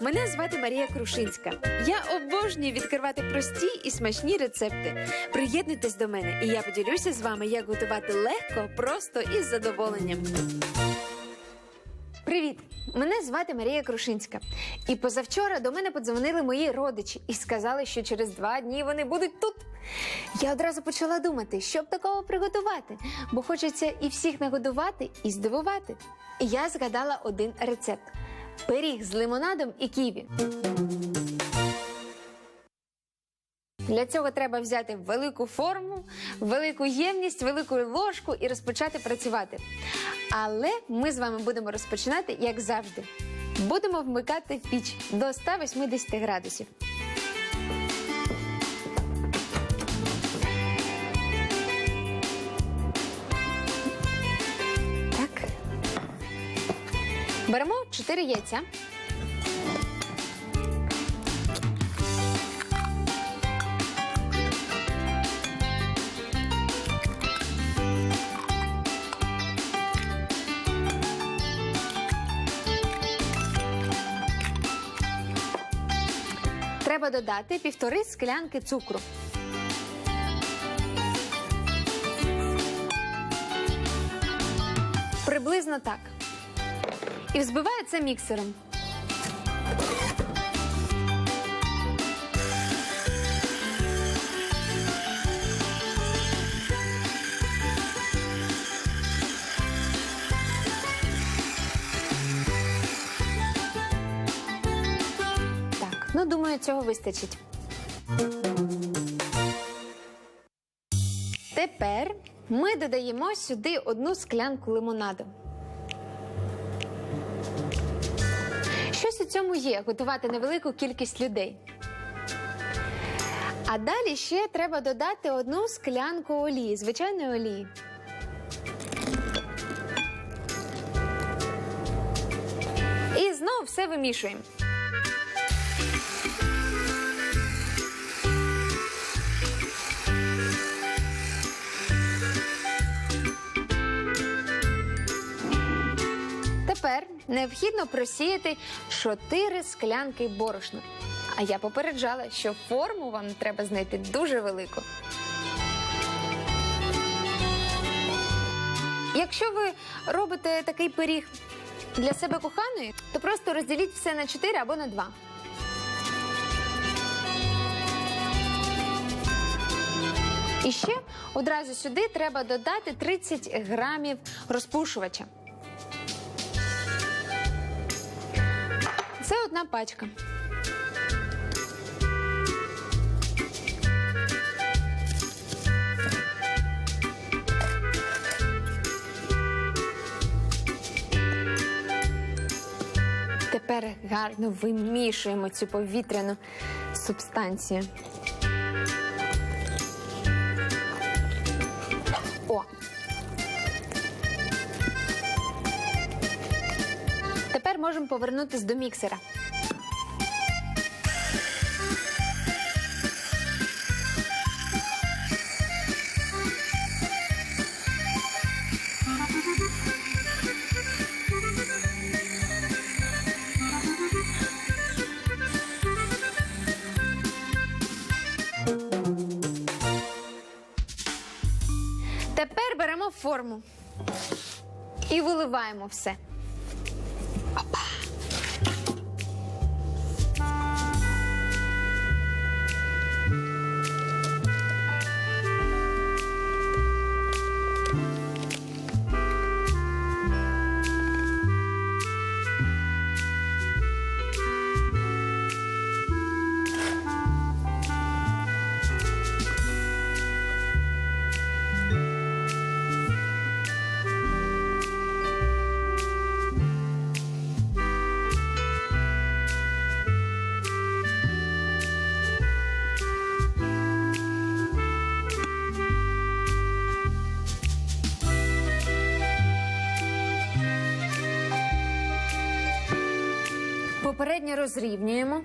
Мене звати Марія Крушинська. Я обожнюю відкривати прості і смачні рецепти. Приєднуйтесь до мене, і я поділюся з вами, як готувати легко, просто і з задоволенням. Привіт! Мене звати Марія Крушинська. І позавчора до мене подзвонили мої родичі і сказали, що через два дні вони будуть тут. Я одразу почала думати, що б такого приготувати, бо хочеться і всіх нагодувати, і здивувати. І я згадала один рецепт: пиріг з лимонадом і ківі. Для цього треба взяти велику форму, велику ємність, велику ложку і розпочати працювати. Але ми з вами будемо розпочинати, як завжди. Будемо вмикати піч до 180 градусів. Так. Беремо 4 яйця. Треба додати півтори склянки цукру. Приблизно так. І взбиваю це міксером. Так, ну думаю, цього вистачить. Тепер ми додаємо сюди одну склянку лимонаду. Цьому є готувати невелику кількість людей. А далі ще треба додати одну склянку олії, звичайної олії. І знову все вимішуємо. Необхідно просіяти 4 склянки борошна. А я попереджала, що форму вам треба знайти дуже велику. Якщо ви робите такий пиріг для себе коханої, то просто розділіть все на 4 або на 2. І ще одразу сюди треба додати 30 грамів розпушувача. Одна пачка. Тепер гарно вимішуємо цю повітряну субстанцію. Повернутися до міксера. Тепер беремо форму і виливаємо все. Попередньо розрівнюємо.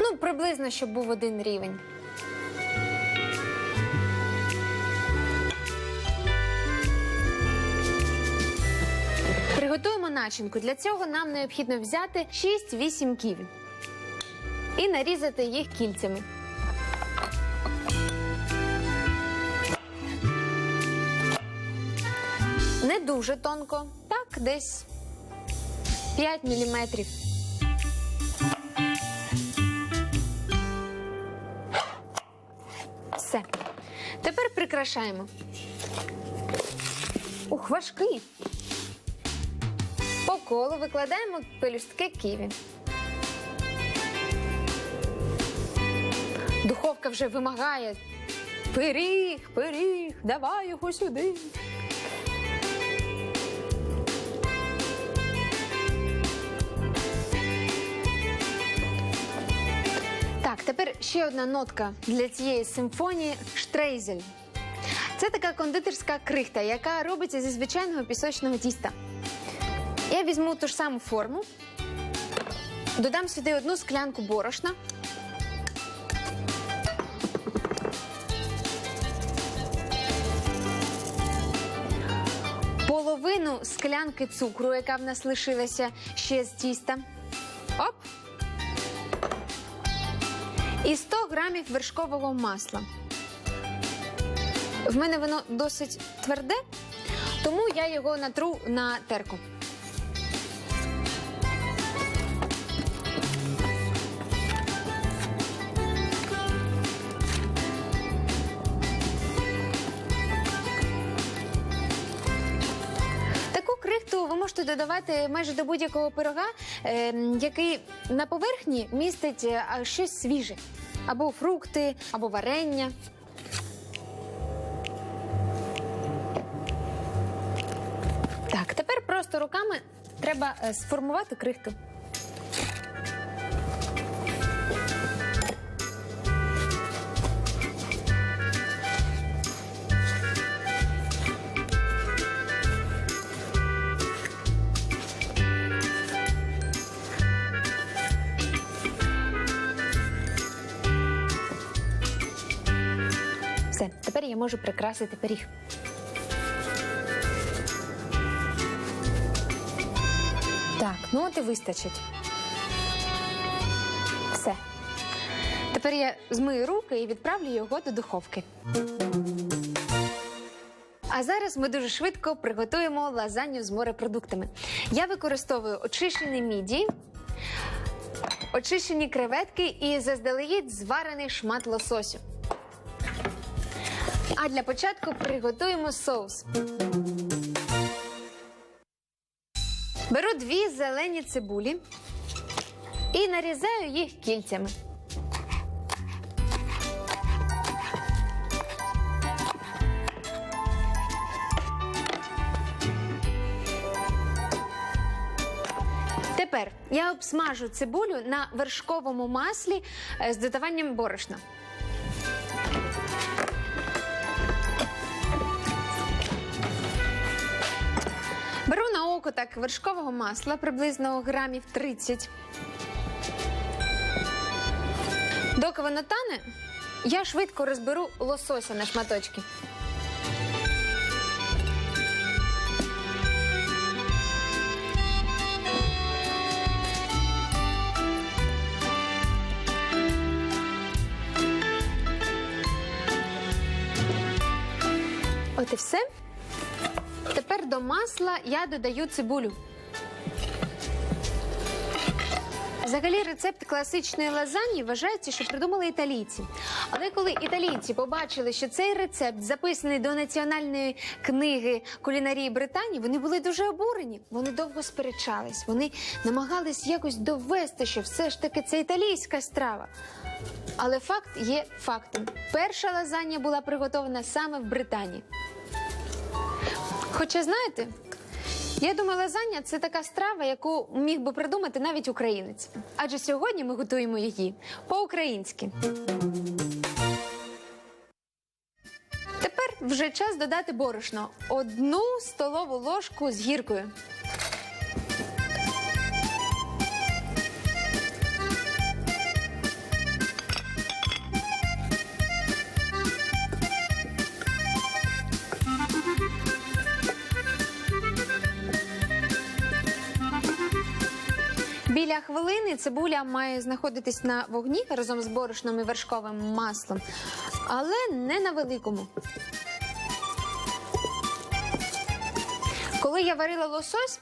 Ну, приблизно, щоб був один рівень. Приготуємо начинку. Для цього нам необхідно взяти 6-8 ківі і нарізати їх кільцями. Не дуже тонко, так, десь 5 міліметрів. Все. Тепер прикрашаємо. Ух, важкий. По колу викладаємо пелюстки ківі. Духовка вже вимагає. Пиріг, пиріг, давай його сюди. Тепер ще одна нотка для цієї симфонії штрейзель. Це така кондитерська крихта, яка робиться зі звичайного пісочного тіста. Я візьму ту ж саму форму, додам сюди одну склянку борошна. Половину склянки цукру, яка в нас лишилася ще з тіста. Оп! І 100 грамів вершкового масла. В мене воно досить тверде, тому я його натру на терку. Додавати майже до будь-якого пирога, е, який на поверхні містить е, а, щось свіже, або фрукти, або варення. Так, тепер просто руками треба е, сформувати крихту. Можу прикрасити пиріг. Так, ну от і вистачить. Все. Тепер я змию руки і відправлю його до духовки. А зараз ми дуже швидко приготуємо лазанью з морепродуктами. Я використовую очищені міді, очищені креветки і заздалегідь зварений шмат лососю. А для початку приготуємо соус. Беру дві зелені цибулі і нарізаю їх кільцями. Тепер я обсмажу цибулю на вершковому маслі е, з додаванням борошна. Око так вершкового масла, приблизно грамів 30. Доки воно тане, я швидко розберу лосося на шматочки. От і все. Масла я додаю цибулю. Взагалі, рецепт класичної лазаньї вважається, що придумали італійці. Але коли італійці побачили, що цей рецепт записаний до національної книги кулінарії Британії, вони були дуже обурені. Вони довго сперечались. Вони намагались якось довести, що все ж таки це італійська страва. Але факт є фактом: перша лазанья була приготована саме в Британії. Хоча знаєте, я думаю, лазанья це така страва, яку міг би придумати навіть українець. Адже сьогодні ми готуємо її по-українськи. Тепер вже час додати борошно. Одну столову ложку з гіркою. Біля хвилини цибуля має знаходитись на вогні разом з борошном і вершковим маслом, але не на великому. Коли я варила лосось,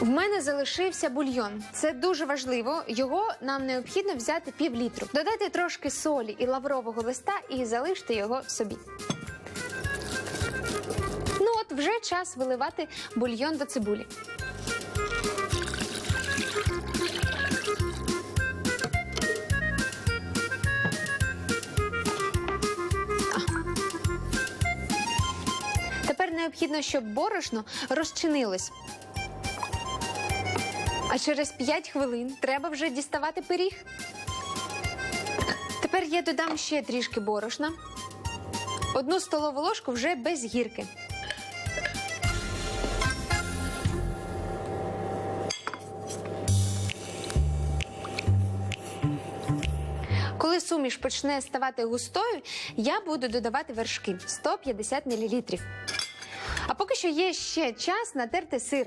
в мене залишився бульйон. Це дуже важливо. Його нам необхідно взяти пів літру. Додати трошки солі і лаврового листа і залиште його собі. Ну от вже час виливати бульйон до цибулі. Необхідно, щоб борошно розчинилось. А через 5 хвилин треба вже діставати пиріг. Тепер я додам ще трішки борошна. Одну столову ложку вже без гірки. Коли суміш почне ставати густою, я буду додавати вершки 150 мл. Що є ще час натерти сир.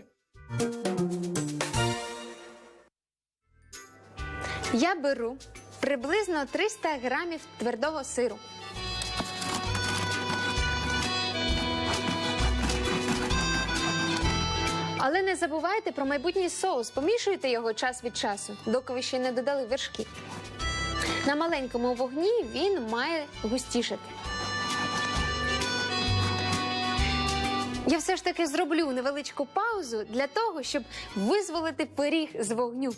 Я беру приблизно 300 грамів твердого сиру. Але не забувайте про майбутній соус. Помішуйте його час від часу, доки ви ще не додали вершки. На маленькому вогні він має густішати. Я все ж таки зроблю невеличку паузу для того, щоб визволити пиріг з вогню.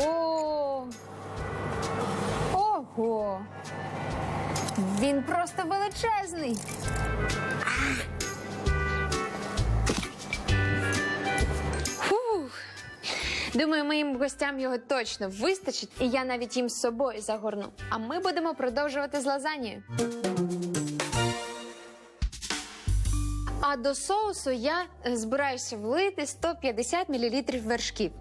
О! Ого! Він просто величезний. Думаю, моїм гостям його точно вистачить, і я навіть їм з собою загорну. А ми будемо продовжувати з лазанією. А до соусу я е, збираюся влити 150 мл вершків.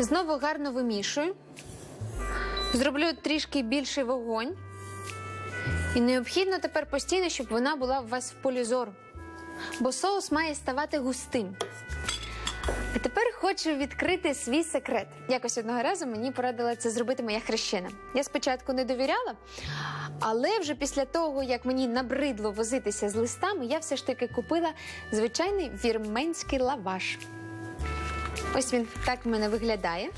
Знову гарно вимішую. Зроблю трішки більший вогонь. І необхідно тепер постійно, щоб вона була у вас в полі зору. Бо соус має ставати густим. А тепер хочу відкрити свій секрет. Якось одного разу мені порадила це зробити моя хрещена. Я спочатку не довіряла, але вже після того, як мені набридло возитися з листами, я все ж таки купила звичайний вірменський лаваш. Ось він так в мене виглядає.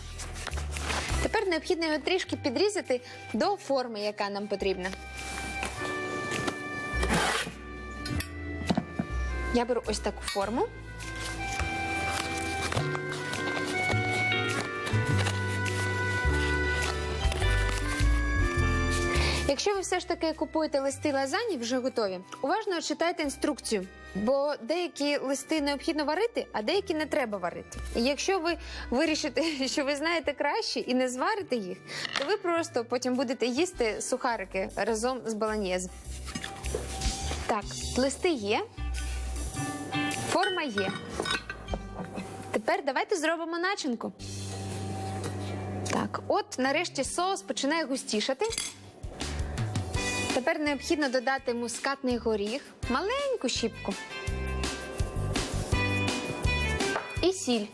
Тепер необхідно його трішки підрізати до форми, яка нам потрібна. Я беру ось таку форму. Якщо ви все ж таки купуєте листи лазані вже готові, уважно читайте інструкцію, бо деякі листи необхідно варити, а деякі не треба варити. І якщо ви вирішите, що ви знаєте краще і не зварите їх, то ви просто потім будете їсти сухарики разом з баланьєз. Так, листи є, форма є. Тепер давайте зробимо начинку. Так, от нарешті соус починає густішати. Тепер необхідно додати мускатний горіх, маленьку щіпку. І сіль.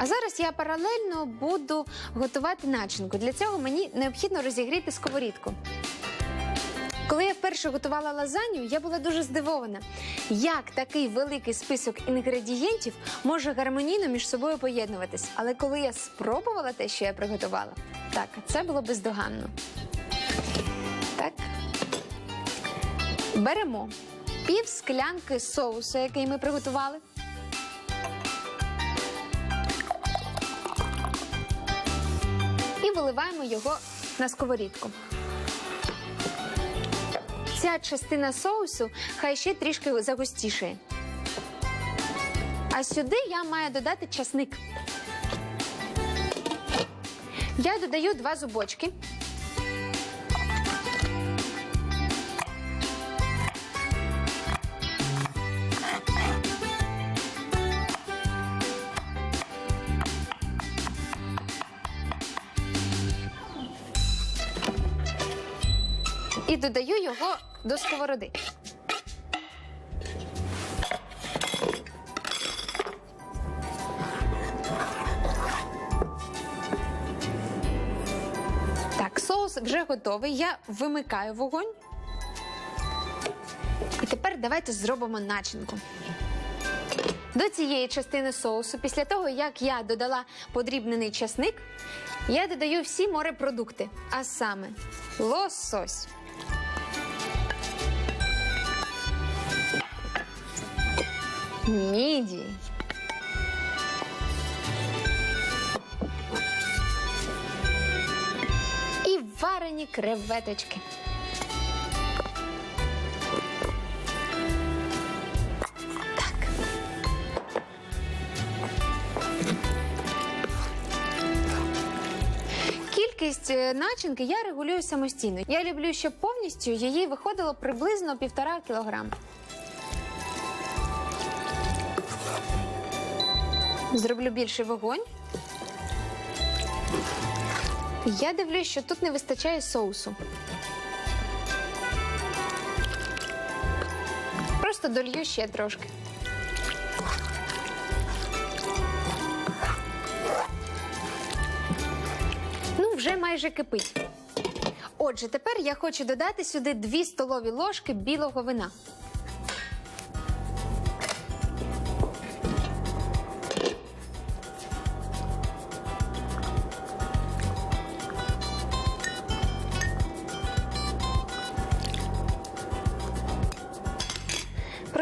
А зараз я паралельно буду готувати начинку. Для цього мені необхідно розігріти сковорідку. Коли я вперше готувала лазанью, я була дуже здивована, як такий великий список інгредієнтів може гармонійно між собою поєднуватись. Але коли я спробувала те, що я приготувала, так, це було бездоганно. Так. Беремо пів склянки соусу, який ми приготували. І виливаємо його на сковорідку ця частина соусу хай ще трішки загустішає. А сюди я маю додати часник. Я додаю два зубочки. І додаю його до сковороди. Так, соус вже готовий. Я вимикаю вогонь. І тепер давайте зробимо начинку. До цієї частини соусу, після того, як я додала подрібнений часник, я додаю всі морепродукти, а саме лосось. Мідії. І варені креветочки. Кількість е, начинки я регулюю самостійно. Я люблю, щоб повністю її виходило приблизно півтора кілограм. Зроблю більший вогонь. Я дивлюсь, що тут не вистачає соусу. Просто долью ще трошки. Ну, вже майже кипить. Отже, тепер я хочу додати сюди 2 столові ложки білого вина.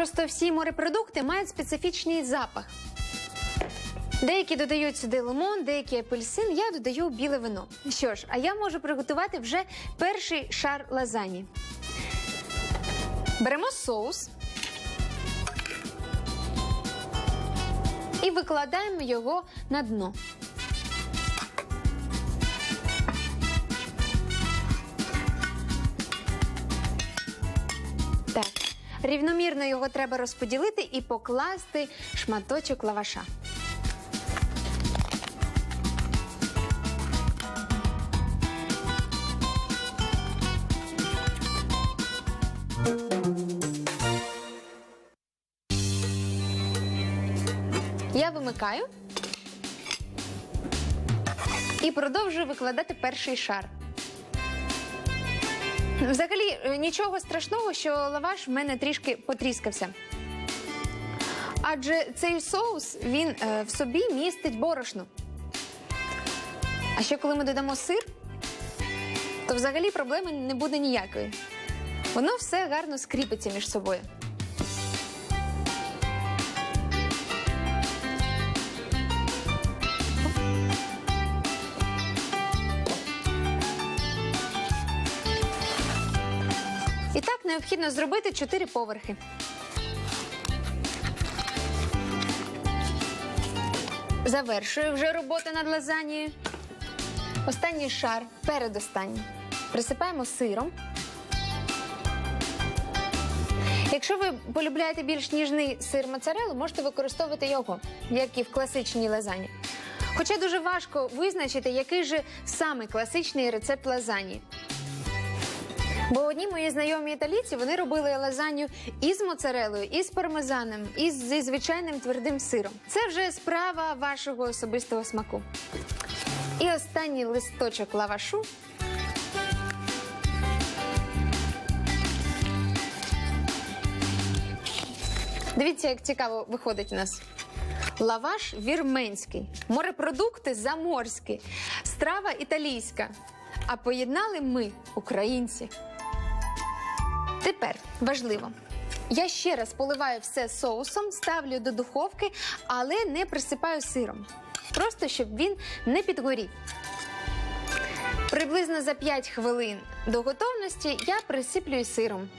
Просто всі морепродукти мають специфічний запах. Деякі додають сюди лимон, деякі апельсин. Я додаю біле вино. Що ж, а я можу приготувати вже перший шар лазані. Беремо соус і викладаємо його на дно. Рівномірно його треба розподілити і покласти шматочок лаваша. Я вимикаю і продовжую викладати перший шар. Взагалі, е, нічого страшного, що лаваш в мене трішки потріскався. Адже цей соус він е, в собі містить борошно. А ще коли ми додамо сир, то взагалі проблеми не буде ніякої. Воно все гарно скріпиться між собою. І так необхідно зробити 4 поверхи. Завершую вже роботу над лазанією. Останній шар, передостанній. Присипаємо сиром. Якщо ви полюбляєте більш ніжний сир моцарелу, можете використовувати його, як і в класичній лазані. Хоча дуже важко визначити, який же саме класичний рецепт лазані. Бо одні мої знайомі італійці вони робили лазанью із моцарелою, із пармезаном, і зі звичайним твердим сиром. Це вже справа вашого особистого смаку. І останній листочок лавашу. Дивіться, як цікаво виходить у нас. Лаваш вірменський, морепродукти заморські, страва італійська. А поєднали ми, українці. Тепер важливо. Я ще раз поливаю все соусом, ставлю до духовки, але не присипаю сиром. Просто щоб він не підгорів. Приблизно за 5 хвилин до готовності я присиплюю сиром.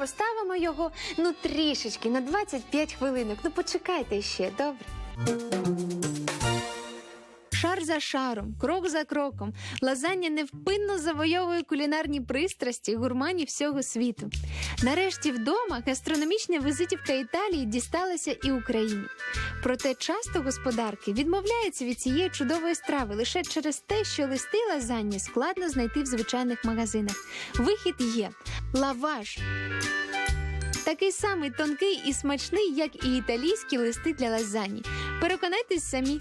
Поставимо його ну трішечки на 25 хвилинок. Ну почекайте ще, добре. Шар за шаром, крок за кроком, лазання невпинно завойовує кулінарні пристрасті гурманів всього світу. Нарешті вдома гастрономічна візитівка Італії дісталася і Україні. Проте часто господарки відмовляються від цієї чудової страви лише через те, що листи лазанні складно знайти в звичайних магазинах. Вихід є лаваш. Такий самий тонкий і смачний, як і італійські листи для лазані. Переконайтесь самі.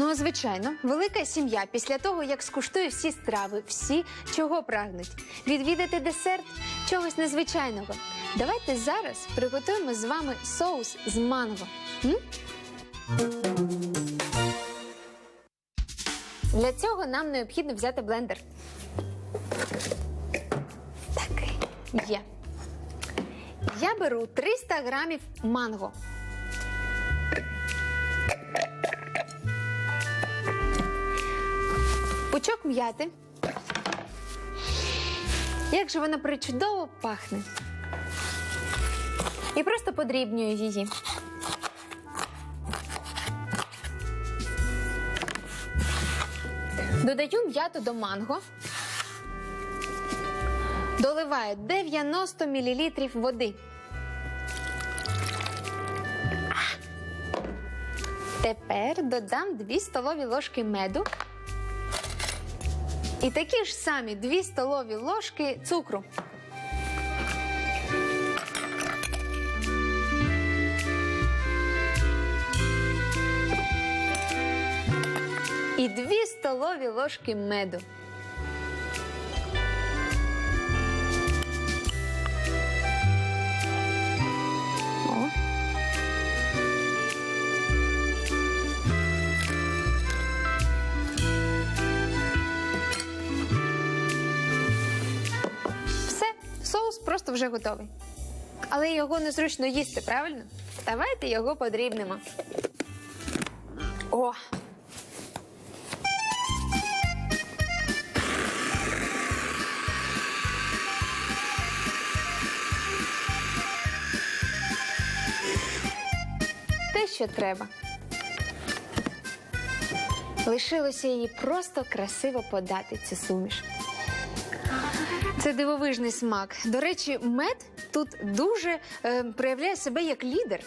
Ну, а звичайно, велика сім'я після того, як скуштує всі страви, всі чого прагнуть, відвідати десерт чогось незвичайного. Давайте зараз приготуємо з вами соус з манго. М? Для цього нам необхідно взяти блендер. Так, є. Я беру 300 грамів манго. Пучок м'яти. Як же вона причудово пахне. І просто подрібнюю її. Додаю м'яту до манго. Доливаю 90 мл води. Тепер додам 2 столові ложки меду. І такі ж самі 2 столові ложки цукру. І 2 столові ложки меду. Вже готовий. Але його незручно їсти, правильно? Давайте його подрібнемо. О! Те, що треба. Лишилося її просто красиво подати цю суміш. Це дивовижний смак. До речі, мед тут дуже е, проявляє себе як лідер.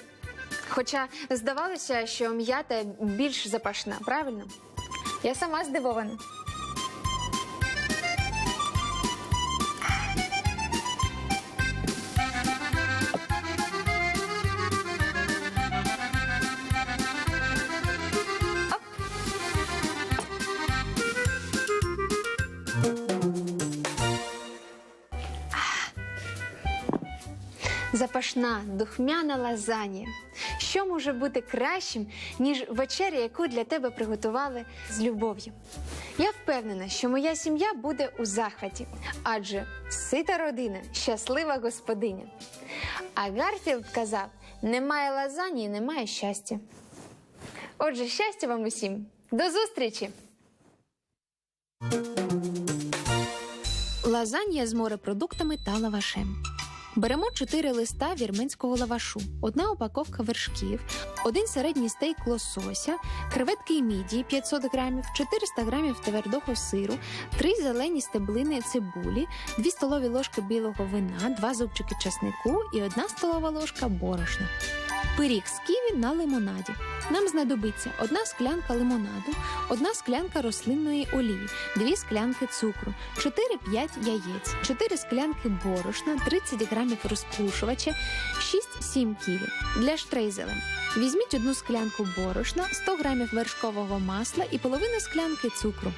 Хоча здавалося, що м'ята більш запашна, правильно? Я сама здивована. Запашна, духмяна лазанія. Що може бути кращим, ніж вечеря, яку для тебе приготували з любов'ю? Я впевнена, що моя сім'я буде у захваті, адже сита родина, щаслива господиня. А Гарфілд казав: немає лазанії, немає щастя. Отже, щастя вам усім. До зустрічі! Лазанья з морепродуктами та лавашем. Беремо 4 листа вірменського лавашу, одна упаковка вершків, один середній стейк лосося, креветки мідії 500 грамів, 400 грамів твердого сиру, 3 зелені стеблини цибулі, 2 столові ложки білого вина, 2 зубчики часнику і 1 столова ложка борошна. Пиріг з ківі на лимонаді. Нам знадобиться одна склянка лимонаду, одна склянка рослинної олії, дві склянки цукру, 4-5 яєць, 4 склянки борошна, 30 грамів розпушувача, 6-7 ківі. Для штрейзела візьміть одну склянку борошна, 100 грамів вершкового масла і половину склянки цукру.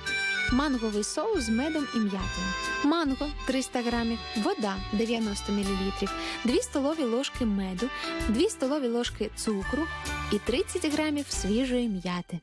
Манговий соус з медом і м'ятою. Манго 300 грамів, вода 90 мл, 2 столові ложки меду, 2 столові ложки цукру і 30 грамів свіжої м'яти.